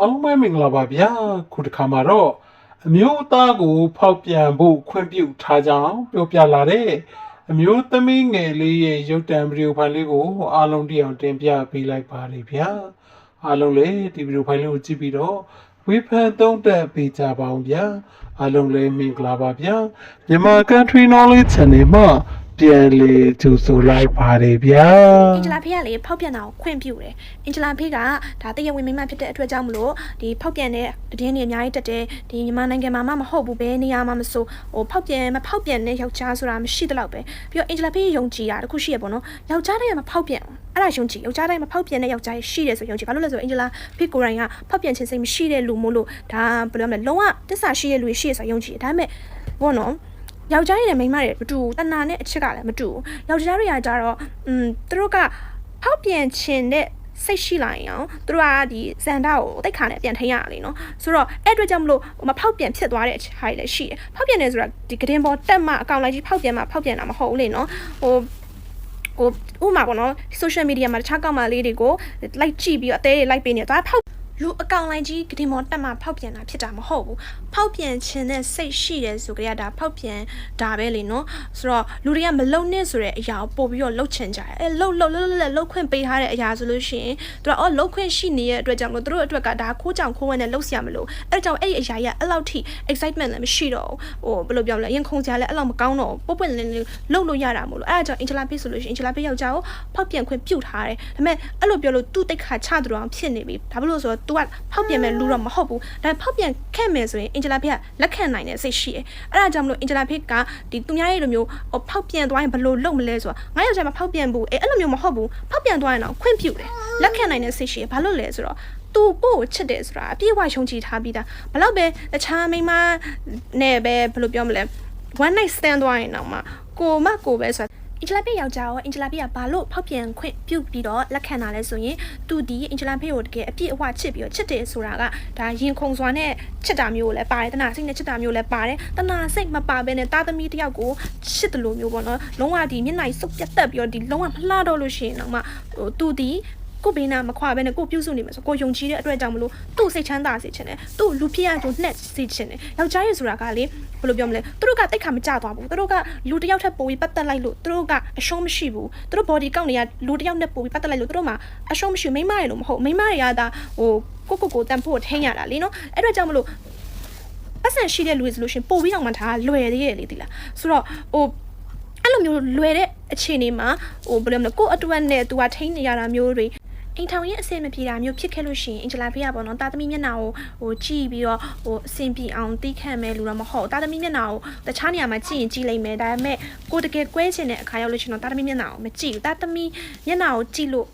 အားလုံးပဲမင်္ဂလာပါဗျာခုတစ်ခါမှာတော့အမျိုးသားကို ဖောက်ပြန်ဖို့ခွင့်ပြုထားကြောင်းပြောပြလာတဲ့အမျိုးသမီးငယ်လေးရဲ့ရုပ်တံဗီဒီယိုဖိုင်လေးကိုအားလုံးတရားတင်ပြပေးလိုက်ပါတယ်ဗျာအားလုံးလည်းဒီဗီဒီယိုဖိုင်လေးကိုကြည့်ပြီးတော့ဝေဖန်သုံးသပ်ပေးကြပါအောင်ဗျာအားလုံးလည်းမင်္ဂလာပါဗျာမြန်မာ Country Knowledge Channel မှာ ပြန်လေကြိုဆိုလိုက်ပါတယ်ဗျာအင်ဂျလာဖေးကလေဖောက်ပြန်တာကိုခွင့်ပြုတယ်အင်ဂျလာဖေးကဒါတရားဝင်မိန်းမဖြစ်တဲ့အတွက်ကြောင့်မလို့ဒီဖောက်ပြန်တဲ့တည်င်းတွေအများကြီးတက်တယ်ဒီမြန်မာနိုင်ငံမှာမှမဟုတ်ဘူးဘယ်နေရာမှာမဆိုဟိုဖောက်ပြန်မဖောက်ပြန်တဲ့ယောက်ျားဆိုတာမရှိတော့ပဲပြီးတော့အင်ဂျလာဖေးယုံကြည်တာတခုရှိရပေါ့နော်ယောက်ျားတိုင်းကမဖောက်ပြန်အဲ့ဒါယုံကြည်ယောက်ျားတိုင်းမဖောက်ပြန်တဲ့ယောက်ျားရှိတယ်ဆိုယုံကြည်ဘာလို့လဲဆိုတော့အင်ဂျလာဖေးကိုယ်တိုင်ကဖောက်ပြန်ခြင်းစိတ်မရှိတဲ့လူမို့လို့ဒါဘယ်လိုမလဲလုံးဝတစ္ဆာရှိတဲ့လူရှိရဆိုယုံကြည်ဒါပေမဲ့ဘောနော် ယောက်ျားရည်နဲ့မိန်းမတွေမတူဘူးတဏ္ဍာနဲ့အချစ်ကလည်းမတူဘူးယောက်ျားတွေကကြတော့อืมသူတို့ကဖောက်ပြန်ခြင်းတဲ့စိတ်ရှိလာရင်အောင်သူတို့ကဒီဇန်တာကိုတိတ်ခါနဲ့ပြန်ထိန်ရတာလေနော်ဆိုတော့အဲ့အတွက်ကြောင့်မလို့မဖောက်ပြန်ဖြစ်သွားတဲ့အချားတွေလည်းရှိတယ်ဖောက်ပြန်နေဆိုတာဒီကတင်ပေါ်တက်မှအကောင်လိုက်ကြီးဖောက်ပြန်မှဖောက်ပြန်တာမဟုတ်ဘူးလေနော်ဟိုဟိုဥမာပေါ့နော် social media မှာတခြားကောင်မလေးတွေကို like ကြည့်ပြီးတော့အသေးတွေ like ပေးနေတော့ဖောက် လူအကောင်လိုက်ကြီးဂဒင်မော်တက်မှဖောက်ပြန်တာဖြစ်တာမဟုတ်ဘူးဖောက်ပြန်ခြင်းနဲ့စိတ်ရှိတယ်ဆိုကြရတာဖောက်ပြန်ဒါပဲလေနော်ဆိုတော့လူတွေကမလုံနဲ့ဆိုတဲ့အရာကိုပို့ပြီးတော့လှုပ်ချင်ကြတယ်အဲလှုပ်လှုပ်လှုပ်လှုပ်လှုပ်ခွင့်ပေးထားတဲ့အရာဆိုလို့ရှိရင်သူတို့အော်လှုပ်ခွင့်ရှိနေတဲ့အတွက်ကြောင့်လို့သူတို့အတွက်ကဒါခိုးကြောင်ခိုးဝဲနဲ့လှုပ်ဆရာမလို့အဲဒါကြောင့်အဲ့ဒီအရာကြီးကအဲ့လောက်ထိ excitement လည်းမရှိတော့ဘူးဟိုဘယ်လိုပြောမလဲရင်ခုန်ကြလည်းအဲ့လောက်မကောင်းတော့ဘူးပုတ်ပွင့်လင်းလင်းလှုပ်လို့ရတာမို့လို့အဲဒါကြောင့် Angela Bass ဆိုလို့ရှိရင် Angela Bass ယောက်ျားကိုဖောက်ပြန်ခွင့်ပြုတ်ထားတယ်ဒါပေမဲ့အဲ့လိုပြောလို့သူ့တိတ်ခါချသူတို့အောင်ဖြစ်နေပြီဒါဘလို့ဆိုတော့ तू ကဖောက်ပြန်မဲ့လူတော့မဟုတ်ဘူးဒါပေမဲ့ဖောက်ပြန်ခဲ့မယ်ဆိုရင် Angela Pay ကလက်ခံနိုင်တဲ့စိတ်ရှိတယ်အဲ့ဒါကြောင့်မလို့ Angela Pay ကဒီသူများရဲ့လိုမျိုးဟိုဖောက်ပြန်သွားရင်ဘယ်လိုလုပ်မလဲဆိုတာငါယောက်ျားမဖောက်ပြန်ဘူးအဲအဲ့လိုမျိုးမဟုတ်ဘူးဖောက်ပြန်သွားရင်တော့ခွင့်ပြုတယ်လက်ခံနိုင်တဲ့စိတ်ရှိတယ်ဘာလို့လဲဆိုတော့သူကိုကိုချစ်တယ်ဆိုတာအပြည့်အဝရှုံးချထားပြီးသားဘလောက်ပဲတခြားမိန်းမနဲ့ပဲဘယ်လိုပြောမလဲ one night stand သွားရင်တော့မှကိုမကိုပဲဆိုတာ အင်ဂျလာဖေးယောက်ျားရောအင်ဂျလာဖေးကဘာလို့ဖောက်ပြန်ခွင့်ပြုတ်ပြီးတော့လက်ခံတာလဲဆိုရင်သူဒီအင်ဂျလာဖေးကိုတကယ်အပြည့်အဝချစ်ပြီးတော့ချစ်တယ်ဆိုတာကဒါရင်ခုန်စွာနဲ့ချစ်တာမျိုးကိုလည်းပါတယ်တနာစိတ်နဲ့ချစ်တာမျိုးလည်းပါတယ်တနာစိတ်မပါဘဲနဲ့တာသမီတယောက်ကိုချစ်တယ်လို့မျိုးပေါ့နော်လုံးဝဒီမျက်နှာကြီးစုပ်ပြတ်တက်ပြီးတော့ဒီလုံးဝမလှတော့လို့ရှိရင်တော့မှဟိုသူဒီ ကိုဘေးနာမခွာဘဲနဲ့ကိုပြုတ်စုနေမှာဆိုကိုယုံကြည်တဲ့အတွက်ကြောင့်မလို့သူ့စိတ်ချမ်းသာစေချင်တယ်သူ့လူဖြစ်ရကြုံနှက်စေချင်တယ်ယောက်ျားရဲ့ဆိုတာကလေဘယ်လိုပြောမလဲသူတို့ကတိတ်ခါမကြသွားဘူးသူတို့ကလူတစ်ယောက်ထက်ပိုပြီးပတ်သက်လိုက်လို့သူတို့ကအရှုံးမရှိဘူးသူတို့ body count တွေကလူတစ်ယောက်နဲ့ပိုပြီးပတ်သက်လိုက်လို့သူတို့မှာအရှုံးမရှိဘူးမိန်းမတွေလို့မဟုတ်မိန်းမတွေကဒါဟိုကိုကိုကိုတန်ဖို့ထိန်းရတာလေနော်အဲ့အတွက်ကြောင့်မလို့ပတ်စံရှိတဲ့လူတွေဆိုလို့ရှရင်ပိုပြီးအောင်မှဒါလွယ်သေးရဲ့လေဒီလားဆိုတော့ဟိုအဲ့လိုမျိုးလွယ်တဲ့အခြေအနေမှာဟိုဘယ်လိုမလဲကိုယ့်အတွက်နဲ့ तू ကထိန်းနေရတာမျိုးတွေ အိမ်ထောင်ရဲ့အဆင်မပြေတာမျိုးဖြစ်ခဲ့လို့ရှိရင်အင်ဂျလာဖေးကပေါ့နော်တာသမီမျက်နှာကိုဟိုကြည့်ပြီးတော့ဟိုအဆင်ပြေအောင်တီးခန့်မဲ့လူတော့မဟုတ်တာသမီမျက်နှာကိုတခြားနေရာမှာကြည့်ရင်ကြည့်လိုက်မယ်ဒါပေမဲ့ကိုတကယ်ကွဲချင်တဲ့အခါရောက်လို့ရှိရင်တော့တာသမီမျက်နှာကိုမကြည့်ဘူးတာသမီမျက်နှာကိုကြည့်လို့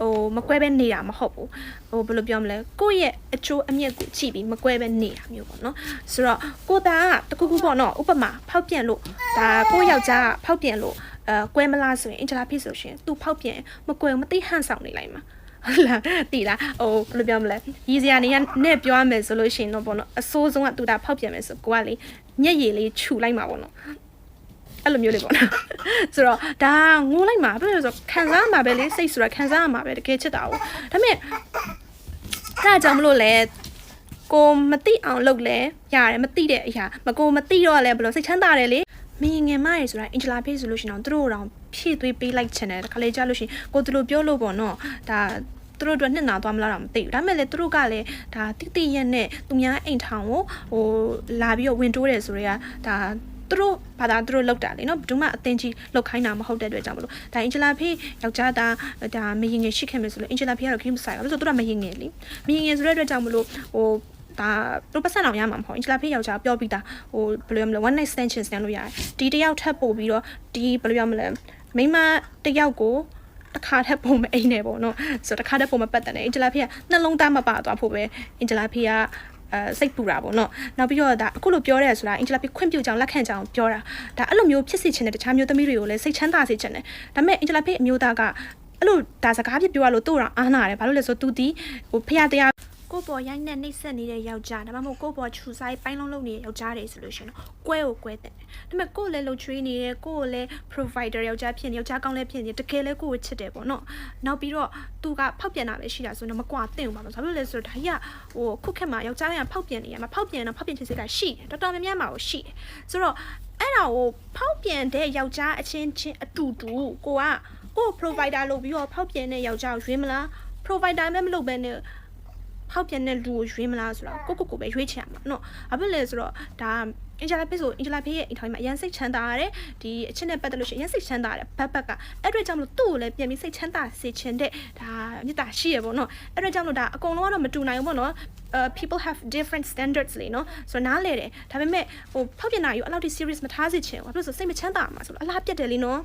ဟိုမကွဲပဲနေတာမဟုတ်ဘူးဟိုဘယ်လိုပြောမလဲကိုယ့်ရဲ့အချိုးအမြက်ကိုကြည့်ပြီးမကွဲပဲနေတာမျိုးပေါ့နော်ဆိုတော့ကိုသားကတခုခုပေါ့နော်ဥပမာဖောက်ပြန်လို့ဒါကိုယ့်ယောက်ျားကဖောက်ပြန်လို့အဲကွဲမလားဆိုရင်အင်ဂျလာဖေးဆိုရှင် तू ဖောက်ပြန်မကွဲမသိဟန့်ဆောင်နေလိုက်မှာ ဟုတ်လားတီလားဟိုဘယ်လိုပြောမလဲရည်စရာနေရနဲ့ပြောရမယ်ဆိုလို့ရှိရင်တော့ပေါ့နော်အစိုးဆုံးကတူတာဖောက်ပြန်မယ်ဆိုကိုကလေမျက်ရည်လေးခြူလိုက်မှာပေါ့နော်အဲ့လိုမျိုးလေးပေါ့နော်ဆိုတော့ဒါငိုလိုက်မှာဘာလို့လဲဆိုတော့ခံစားမှာပဲလေစိတ်ဆိုတာခံစားမှာပဲတကယ်ချစ်တာ哦ဒါပေမဲ့အဲ့ဒါကြောင့်မလို့လဲကိုမသိအောင်လုပ်လဲရတယ်မသိတဲ့အရာမကိုမသိတော့လဲဘယ်လိုစိတ်ချမ်းသာတယ်လေမင်းငယ်မရယ်ဆိုတာအင်ဂျလာဖေးဆိုလို့ရှိရင်တော့သူတို့တော့ဖြည့်သွေးပေးလိုက်ချင်တယ်တခါလေကြားလို့ရှိရင်ကိုသူတို့ပြောလို့ပေါ့နော်ဒါ သူတို့အတွက်နှစ်နာသွားမလားတော့မသိဘူးဒါပေမဲ့လေသူတို့ကလည်းဒါတိတိရက်နဲ့သူများအိမ်ထောင်ကိုဟိုလာပြီးတော့ဝင်တိုးတယ်ဆိုတော့ဒါသူတို့ဘာသာသူတို့လောက်တာလေနော်ဘယ်သူမှအတင်းကြီးလောက်ခိုင်းတာမဟုတ်တဲ့အတွက်ကြောင့်မလို့ဒါအင်ဂျလာဖေးယောက်ျားသားဒါမရင်ငယ်ရှိခဲ့မယ်ဆိုလို့အင်ဂျလာဖေးကတော့ခင်းမဆိုင်ဘူးဆိုတော့သူတို့ကမရင်ငယ်လေမရင်ငယ်ဆိုတဲ့အတွက်ကြောင့်မလို့ဟိုဒါတို့ပတ်စံအောင်ရမှာမဟုတ်အင်ဂျလာဖေးယောက်ျားပြောပြီးသားဟိုဘယ်လိုရမလဲ one night stand ချင်စတန်လို့ရတယ်ဒီတယောက်ထပ်ပို့ပြီးတော့ဒီဘယ်လိုရမလဲမိန်းမတယောက်ကို တစ်ခါထပ်ပုံမအိမ်နေပေါ့နော်ဆိုတော့တစ်ခါထပ်ပုံမပတ်တယ်အင်ဂျလာဖေးကနှလုံးသားမပါသွားဖို့ပဲအင်ဂျလာဖေးကအဲစိတ်ပူတာပေါ့နော်နောက်ပြီးတော့ဒါအခုလိုပြောရဲဆိုတာအင်ဂျလာဖေးခွင့်ပြုကြောင်လက်ခံကြောင်ပြောတာဒါအဲ့လိုမျိုးဖြစ်စေချင်တဲ့တခြားမျိုးသမီးတွေကိုလည်းစိတ်ချမ်းသာစေချင်တယ်ဒါပေမဲ့အင်ဂျလာဖေးအမျိုးသားကအဲ့လိုဒါစကားပြပြောရလို့သူ့တော့အားနာတယ်ဘာလို့လဲဆိုတော့သူဒီဟိုဖះတရား ကိုယ့်ပေါ်ရိုက်နဲ့နှိပ်စက်နေတဲ့ယောက်ျားဒါမှမဟုတ်ကိုယ့်ပေါ်ခြူဆိုင်ပိုင်းလုံးလုံးနေတဲ့ယောက်ျားတွေဆိုလို့ရှိရင်တော့ကွဲကိုကွဲတဲ့ဒါပေမဲ့ကိုယ့်လည်းလှုပ်ချွေးနေတယ်ကိုယ့်လည်း provider ယောက်ျားဖြစ်နေယောက်ျားကောင်းလည်းဖြစ်နေတကယ်လည်းကိုယ့်ကိုချစ်တယ်ပေါ့နော်နောက်ပြီးတော့သူကဖောက်ပြန်တာပဲရှိတာဆိုတော့မကွာသင့်ဘူးပါလို့ဘာလို့လဲဆိုတော့ဒါကြီးကဟိုခုခက်မှာယောက်ျားတွေကဖောက်ပြန်နေရမှာဖောက်ပြန်တော့ဖောက်ပြန်ခြင်းစိတ်ကရှိတယ်တော်တော်များများမှာကိုရှိတယ်ဆိုတော့အဲ့ဒါကိုဖောက်ပြန်တဲ့ယောက်ျားအချင်းချင်းအတူတူကိုကကိုယ့် provider လုပ်ပြီးတော့ဖောက်ပြန်တဲ့ယောက်ျားကိုရွေးမလား provider လည်းမလုပ်ဘဲနဲ့ ထောက်ပြန်တဲ့လူကိုရွေးမလားဆိုတော့ကိုကိုကိုပဲရွေးချင်ရမှာနော်ဘာဖြစ်လဲဆိုတော့ဒါအင်ဂျလာဖေးဆိုအင်ဂျလာဖေးရဲ့အိမ်ထောင်မှာအရန်စိတ်ချမ်းသာရတယ်ဒီအချက်နဲ့ပတ်သက်လို့ရှိရင်အရန်စိတ်ချမ်းသာရတယ်ဘတ်ဘက်ကအဲ့အတွက်ကြောင့်မလို့သူ့ကိုလည်းပြန်ပြီးစိတ်ချမ်းသာစေချင်တဲ့ဒါမြတ်တာရှိရပေါ့နော်အဲ့အတွက်ကြောင့်မလို့ဒါအကုန်လုံးကတော့မတူနိုင်ဘူးပေါ့နော် uh, people have different standards လေနော်ဆိုတော့နားလေတယ်ဒါပေမဲ့ဟိုဖောက်ပြန်တာယူအဲ့လောက်ထိ serious မထားစေချင်ဘူးဘာလို့ဆိုစိတ်မချမ်းသာမှာဆိုတော့အလားပြတ်တယ်လေနော်